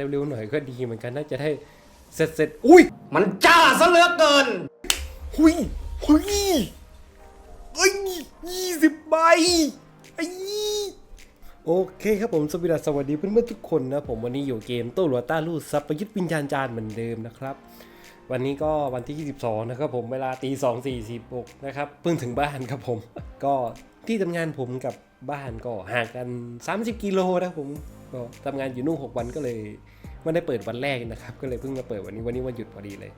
เร็วๆหน่อยก็ดีเหมือนกันน่าจะได้เสร็จเสร็จอุ้ย มันจ้าซะเหลือเกิน หุยหุยเอ้ยยี่สิบใบไอ้โอเคครับผมสวัสดีสวัสดีเพื่อนๆทุกคนนะผมวันนี้อยู่เกมโต้หลัวต้าลูดซับประยุทธ์วิญญาณจารย์เหมือนเดิมนะครับ วันนี้ก็วันที่ 22 นะครับผมเวลาตี2 4 6นะครับเพิ่งถึงบ้านครับผม ก็ที่ทำงานผมกับ บ้านก็ห่างกัน 30 กิโลนะผมก็ทำงานอยู่นู่น6วันก็เลยไม่ได้เปิดวันแรกนะครับ ก็เลยเพิ่งมาเปิดวันนี้วันนี้วันหยุดพอดีเลย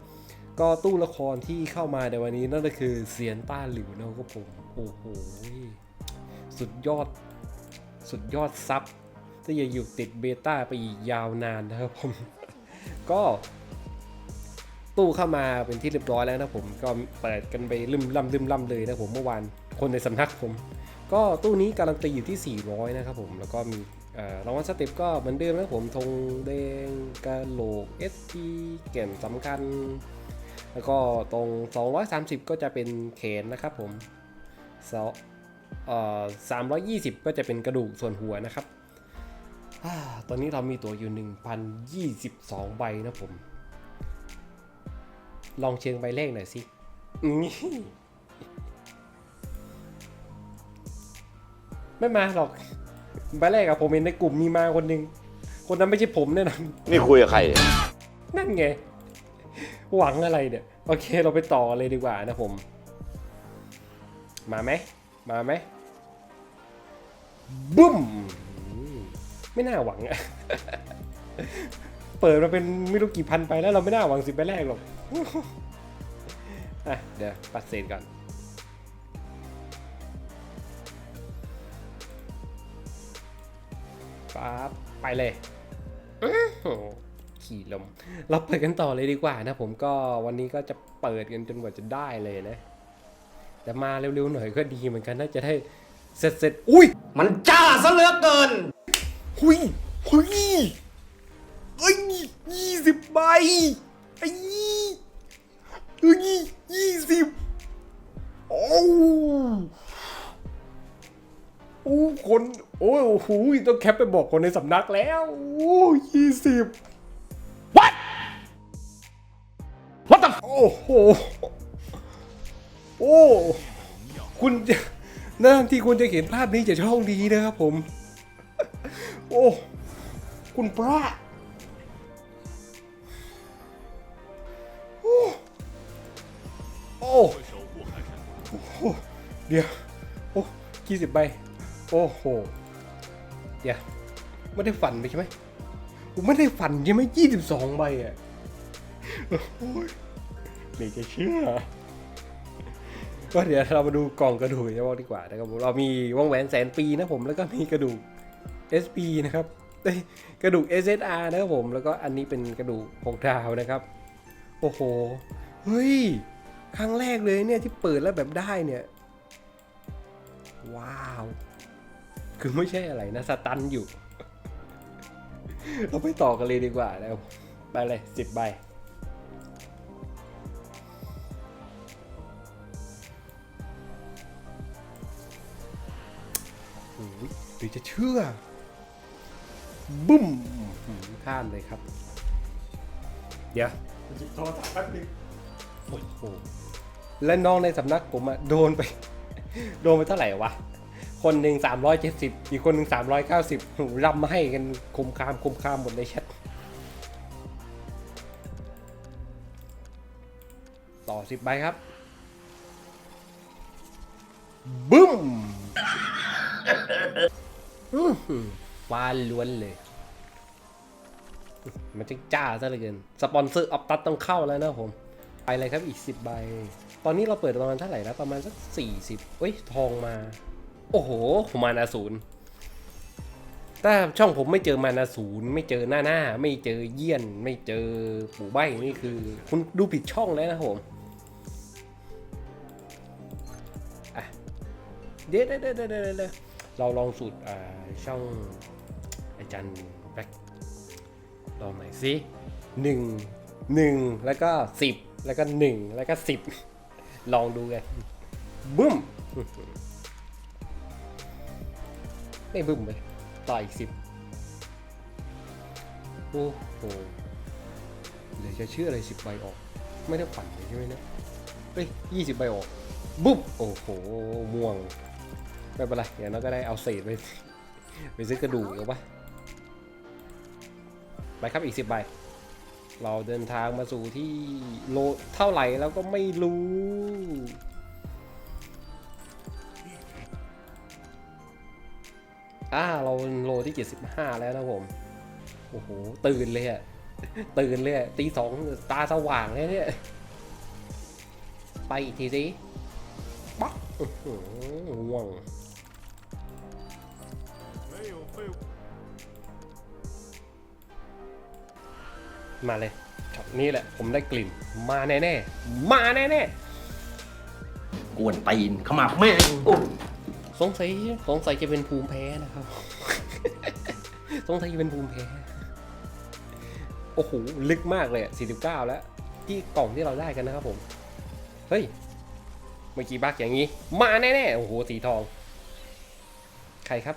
ก็ตู้ละครที่เข้ามาในวันนี้นั่นก็คือเซียนต้าหลิวนะครับผมโอ้โหสุดยอดสุดยอดซับที่จะอยู่ติดเบต้าไปอีกยาวนานนะครับผม ก็ตู้เข้ามาเป็นที่เรียบร้อยแล้วนะผมก็เปิดกันไปลืมล่ำลืมล่ำเลยนะผมเมื่อวานคนในสำนักผม ก็ตู้นี้การันตีอยู่ที่ 400 นะครับผม แล้วก็มีรางวัลสเต็ปก็เหมือนเดิมนะผมธงแดงกระโหลก SP เก่นสำคัญ แล้วก็ตรง 230 ก็จะเป็นเขนนะครับผมสองเอ่อ320ก็จะเป็นกระดูกส่วนหัวนะครับอตอนนี้เรามีตัวอยู่ 1,022 ใบนะผม ลองเชิงใบเลขหน่อยสิ ไม่มาหรอกใบแรกอะผมเห็นในกลุ่มมีมาคนหนึ่งคนนั้นไม่ใช่ผมแน่นอนนี่คุยกับใครนั่นไง หวังอะไรเนี่ย โอเคเราไปต่อเลยดีกว่านะผม มาไหม มาไหมบุ้มอืมไม่น่าหวังอะเปิดมาเป็นไม่รู้กี่พันไปแล้วเราไม่น่าหวังสิบไปแรกหรอกอะเดี๋ยวปัดเศษก่อน ปั๊บไปเลยอื้อหือขี่ลม เราเปิดกันต่อเลยดีกว่านะผมก็วันนี้ก็จะเปิดกันจนกว่าจะได้เลยนะ แต่มาเร็วๆหน่อยก็ดีเหมือนกันน่าจะได้เสร็จเสร็จอุ้ย มันจ้าซะเหลือเกิน หุยหุยเอ้ยยี่สิบใบไอ้เอ้ยยี่ โอ้โหต้องแคปไปบอกคนในสำนักแล้วโอ้ยี่สิบ What What the โอ้โหโอ้คุณจะนั่นที่คุณจะเห็นภาพนี้จะช่องดีนะครับผม โอ้ คุณพระโอ้โอ้โอ้เดี๋ยว โอ้ยี่สิบใบ โอ้โห เดี๋ยวไม่ได้ฝันไปใช่ไหมผมไม่ได้ฝันใช่ไหมยี่สิบสองใบอะโอ้ยไม่จะเชื่อ ก็เดี๋ยวเรามาดูกล่องกระดูกกันบ้างดีกว่านะครับผมเรามีวงแหวนแสนปีนะผมแล้วก็มีกระดูก SP นะครับเอ้ยกระดูก SSR นะครับผมแล้วก็อันนี้เป็นกระดูกหกดาวนะครับ โอ้โหเฮ้ยครั้งแรกเลยเนี่ยที่เปิดแล้วแบบได้เนี่ย ว้าว คือไม่ใช่อะไรนะสตันอยู่ เราไปต่อกันเลยดีกว่าแล้วไปเลยสิบใบโอ้ยหรือจะเชื่อบึ้มหืมข้ามเลยครับ เดี๋ยวหยิบโทรศัพท์แป๊บนึงโอ้โหและน้องในสำนักผมอะโดนไป โดนไปเท่าไหร่วะ คนหนึ่งสามร้อยเจ็ดสิบอีกคนหนึ่งสามร้อยเก้าสิบรำมาให้กันคุมคามคุมคามหมดในแชทต่อสิบใบครับ บึ้มฟ้าล้วนเลย มันจะจ้าซะเหลือเกิน สปอนเซอร์ออฟตัดต้องเข้าแล้วนะผม ไปเลยครับอีก 10 ใบ ตอนนี้เราเปิดประมาณเท่าไหร่แล้ว ประมาณสัก 40เอ้ย ทองมา โอ้โหมานาศูนย์ถ้าช่องผมไม่เจอมานาศูนย์ไม่เจอหน้าหน้า ไม่เจอเยี่ยน ไม่เจอปู่ใบนี่คือ คุณดูผิดช่องแล้วนะผมเดี๋ยวเดี๋ยวเดี๋ยวเดี๋ยวเดี๋ยวเราลองสูตรช่องอาจารย์แบ็คลองหน่อยสิหนึ่งหนึ่งแล้วก็สิบแล้วก็หนึ่งแล้วก็สิบลองดูกันบึ้ม ไม่บึ้มไปต่ออีกสิบโอ้โหเหลือจะเชื่ออะไรสิบใบออก ไม่ได้ฝันเลยใช่ไหมเนี่ยเฮ้ยยี่สิบใบออกบุ๊บโอ้โหม่วงไม่เป็นไรเดี๋ยวเราก็ได้เอาเศษไปไปซื้อกระดูกเอาปะไปครับอีกสิบใบ เราเดินทางมาสู่ที่โลเท่าไหร่แล้วก็ไม่รู้ อ่าเราโลที่ 75 แล้วนะผม โอ้โห ตื่นเลยอะตื่นเลยตีสองตาสว่างเลยเนี่ย ไปอีกทีสิป๊อกห่วงมาเลยช็อตนี้แหละ ผมได้กลิ่น มาแน่ๆ มาแน่กวนตีนขมับแม่ง สงสัยสงสัยจะเป็นภูมิแพ้นะครับ สงสัยจะเป็นภูมิแพ้ โอ้โห ลึกมากเลยอะ49แล้ว ที่กล่องที่เราได้กันนะครับผม เฮ้ย เมื่อกี้บักอย่างนี้ มาแน่ๆ โอ้โห สีทอง ใครครับ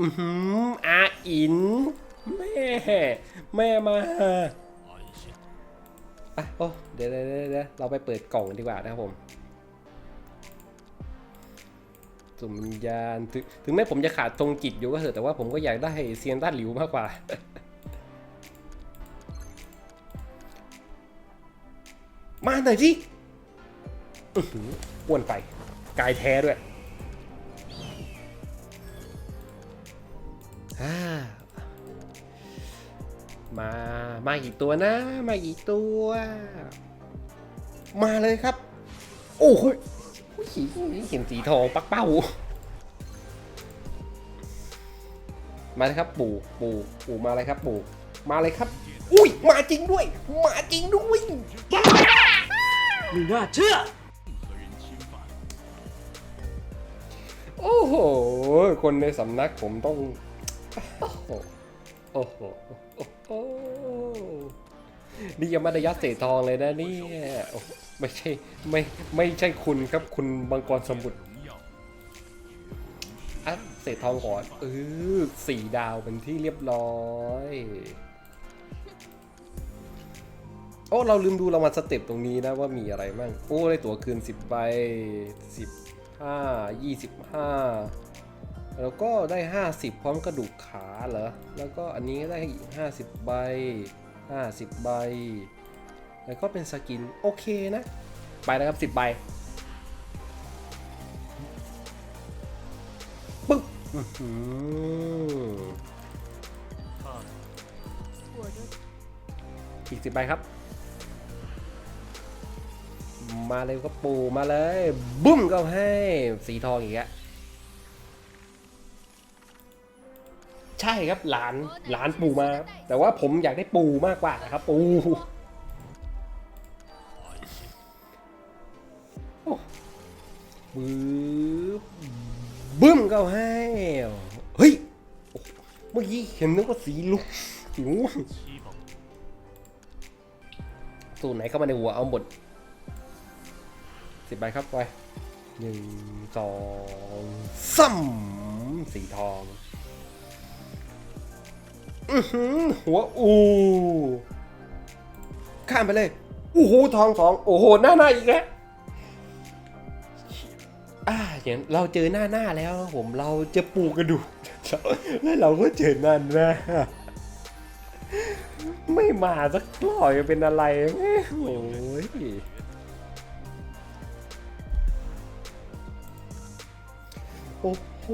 อือหืออาอิน แม่ แม่มาอะโอ้เดี๋ยวเดี๋ยวเดี๋ยวเราไปเปิดกล่องดีกว่านะครับผม สุ่มญญาณถึงถึงแม้ผมจะขาดตรงจิตอยู่ก็เถอะแต่ว่าผมก็อยากได้เซียนต้านหลิวมากกว่ามาหน่อยสิอื้อหืออ้วนไป กายแท้ด้วยอ่ามา มากี่ตัวนะ มากี่ตัว มาเลยครับ โอ้โห เห็นสีทองปักเป้า มาเลยครับปู่ปู่ปู่มาเลยครับปู่มาเลยครับ อุ้ยมาจริงด้วย มาจริงด้วยไม่น่าเชื่อ โอ้โห คนในสำนักผมต้อง โอ้โห โอ้โหนี่ยังไม่ได้ยัดเศษทองเลยนะเนี่ยโอ้ ไม่ใช่ไม่ไม่ใช่คุณครับคุณบังกรสมุทรอะเศษทองก่อนเออสี่ดาวเป็นที่เรียบร้อยโอ้เราลืมดูเรามาสเต็ปตรงนี้นะว่ามีอะไรบ้างโอ้ได้ตั๋วคืน 10ใบ15 25 แล้วก็ได้ 50 พร้อมกระดูกขาเหรอ แล้วก็อันนี้ได้อีก 50 ใบ 50 ใบ แล้วก็เป็นสกินโอเคนะ ไปแล้วครับ 10 ใบปึ๊บอีก10ใบครับ มาเลยก็ปูมาเลย บุ้มก็ให้ สีทองอีกอะใช่ครับหลานหลานปูมา แต่ว่าผมอยากได้ปูมากกว่านะครับ ปู ก็ให้เฮ้ยเมื่อกี้เห็นนึกว่าสีลุกสีม่วงสูตรไหนเข้ามาในหัวเอาหมดสิบใบครับไปหนึ่งสองสามสีทองอือหือหัวอูข้ามไปเลยโอ้โหทองสองโอ้โหหน้าหน้าอีกแล้ว อ่าอย่างเราเจอหน้าหน้าแล้วผมเราจะปูกระดูกแล้วเราก็เจอหน้าหน้าไม่มาสักหน่อยเป็นอะไรแม่โอ้ยโอ้โห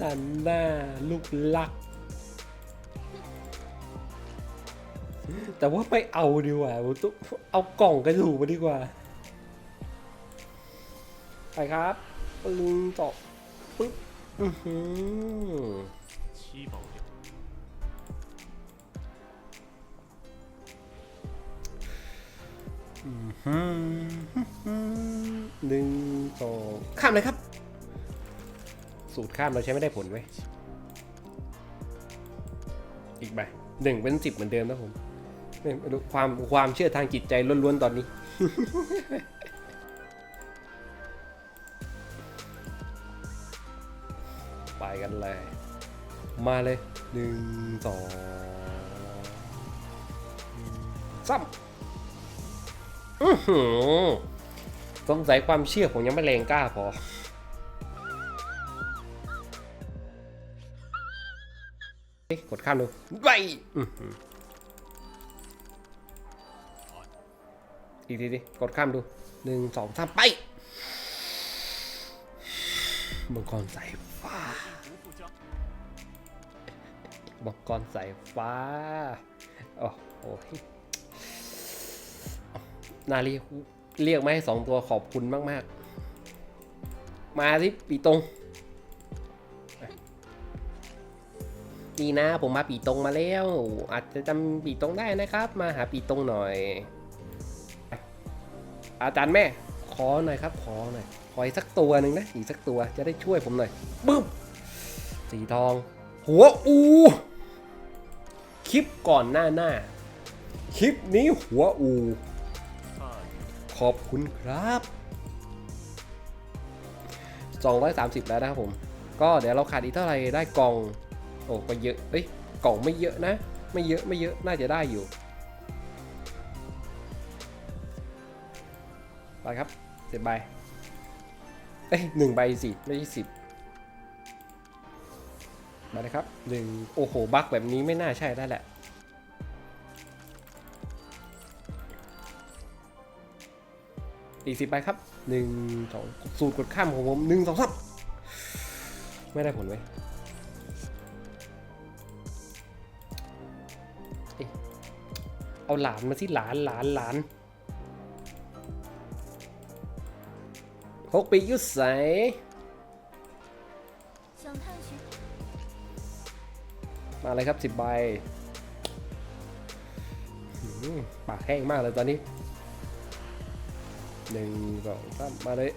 ดันหน้าลูกลัก แต่ว่าไปเอาดีกว่าเอากล่องกระดูกมาดีกว่า ไปครับ ปึ้งตอปึ๊บอือหืออื้อหือหนึ่งสองข้ามเลยครับ สูตรข้ามเราใช้ไม่ได้ผลไว้ยอีกใบหนึ่งเป็นสิบเหมือนเดิมนะผมไม่ไม่รู้ความความเชื่อทางจิตใจล้วนๆตอนนี้ ไปกันเลย มาเลยหนึ่งสองสามอือหือสงสัยความเชื่อผมยังไม่แรงกล้าพอเอ๊ะกดข้ามดูไปอื้อหืออีกทีดิกดข้ามดูหนึ่งสองสามไปมังกรสาย ฟ้ามังกรสายฟ้า โอ้โหนารีเรียกมาให้สองตัวขอบคุณมาก ๆ มาที่ปีตรงนี่นะผมมาปีตรงมาแล้ว อาจจะจำปีตรงได้นะครับ มาหาปีตรงหน่อย อาจารย์แม่ ขอหน่อยครับ ขอหน่อยขออีกสักตัวหนึ่งนะ อีกสักตัวจะได้ช่วยผมหน่อยบึ้ม สีทอง หัวอู คลิปก่อนหน้าหน้า คลิปนี้หัวอู ขอบคุณครับ 230 แล้วนะครับผม ก็เดี๋ยวเราขาดอีกเท่าไหร่ได้กล่อง โอ้ก็เยอะเอ้ยกล่องไม่เยอะนะ ไม่เยอะไม่เยอะน่าจะได้อยู่ ไปครับเสิบใบเอ้ยหนึ่งใบสิไม่ใช่สิบ มาเลยครับหนึ่งโอ้โหบั๊กแบบนี้ไม่น่าใช่ได้แหละอีกสิบใบครับหนึ่งสองสูตรกดข้ามของผมหนึ่งสองสามไม่ได้ผลไว้ยเอาหลานมาสิหลานหลานหลานพกปียุดใส มาเลยครับสิบใบปากแห้งมากเลยตอนนี้หนึ่งสองสามมาเลย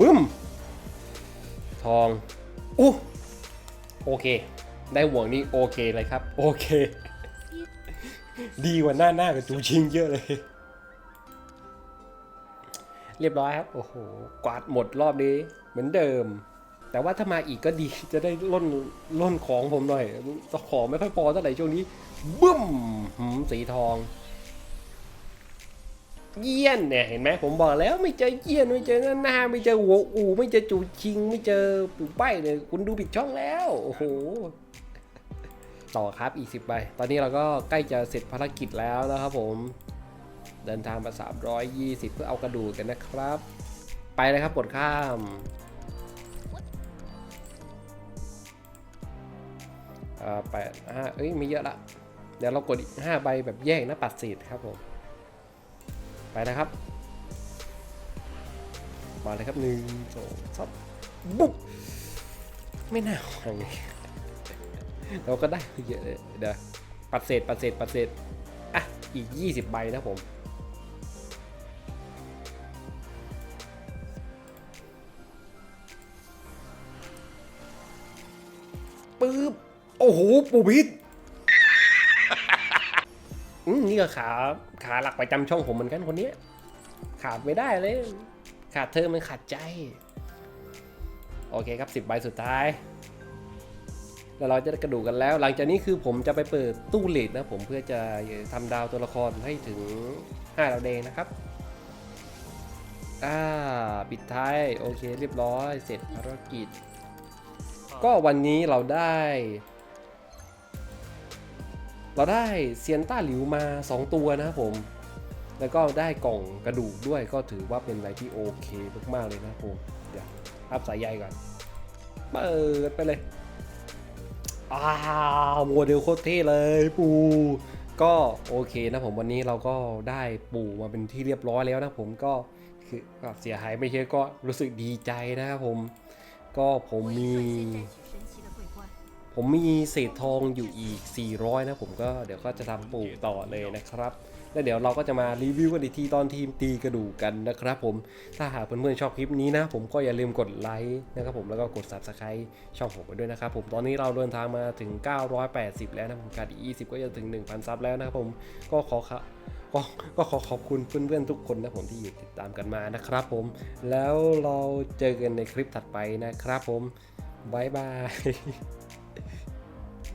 บึ้ม ทองอู้โอเค ได้ห่วงนี้โอเคเลยครับ โอเค ดีกว่าหน้าหน้ากับจูชิงเยอะเลย เรียบร้อยครับ โอ้โห กวาดหมดรอบนี้ เหมือนเดิม แต่ว่าถ้ามาอีกก็ดีจะได้ล่นล่นของผมหน่อยตะของไม่ค่อยพอเท่าไหร่ช่วงนี้บึ้มสีทอง เยี่ยนเนี่ยเห็นไหมผมบอกแล้วไม่เจอเยี่ยนไม่เจอหน้าหน้าไม่เจอหัวอูไม่เจอจูชิง ไม่เจอปู่ใบเลยคุณดูผิดช่องแล้วโอ้โหต่อครับอีกสิบใบตอนนี้เราก็ใกล้จะเสร็จภารกิจแล้วนะครับผมเดินทางมา 320 เพื่อเอากระดูกกันนะครับ ไปเลยครับกดข้าม แปดห้าเอ้ยไม่เยอะละเดี๋ยวเรากดอีกห้าใบแบบแยกนะปัดเศษครับผมไปนะครับ มาเลยครับหนึ่งสองสามบุ๊บไม่น่าหวังเลยเราก็ได้เยอะเลยเดี๋ยวปัดเศษปัดเศษปัดเศษอะอีก 20 ใบนะผม อ้โหปูพิษอืมนี่ก็ขาขาหลักประจำช่องผมเหมือนกันคนนี้ ขาดไม่ได้เลย ขาดเธอมันขาดใจ โอเคครับ10ใบสุดท้าย แล้วเราจะกระดูกกันแล้ว หลังจากนี้คือผมจะไปเปิดตู้เลดนะผมเพื่อจะทำดาวตัวละครให้ถึง5ดาวแดงนะครับอ่าปิดท้าย โอเคเรียบร้อย เสร็จภารกิจ ก็วันนี้เราได้ เราได้เซียนต้าหลิวมา 2 ตัวนะครับผม แล้วก็ได้กล่องกระดูกด้วยก็ถือว่าเป็นอะไรที่โอเคมากๆเลยนะครับผม เดี๋ยวอัพสายใยก่อน เปิดไปเลย อ้าวโมเดลโคตรเท่เลยปู ก็โอเคนะผมวันนี้เราก็ได้ปูมาเป็นที่เรียบร้อยแล้วนะผมก็คือเสียหายไม่เยอะก็รู้สึกดีใจนะครับผม ก็ผมมี ผมมีเศษทองอยู่อีก 400 นะผมก็เดี๋ยวก็จะทำปลูกต่อเลยนะครับ แล้วเดี๋ยวเราก็จะมารีวิวกันอีกทีตอนทีมตีกระดูกกันนะครับผม ถ้าหากเพื่อนๆชอบคลิปนี้นะ ผมก็อย่าลืมกดไลค์นะครับผมแล้วก็กด subscribe ช่องผมไปด้วยนะครับผม ตอนนี้เราเดินทางมาถึง 980 แล้วนะผมขาดอีก 20 ก็จะถึง 1,000 ซับแล้วนะครับผม ก็ขอขะก็ก็ขอขอบคุณเพื่อนๆทุกคนนะผมที่อยู่ติดตามกันมานะครับผม แล้วเราเจอกันในคลิปถัดไปนะครับผมบายบาย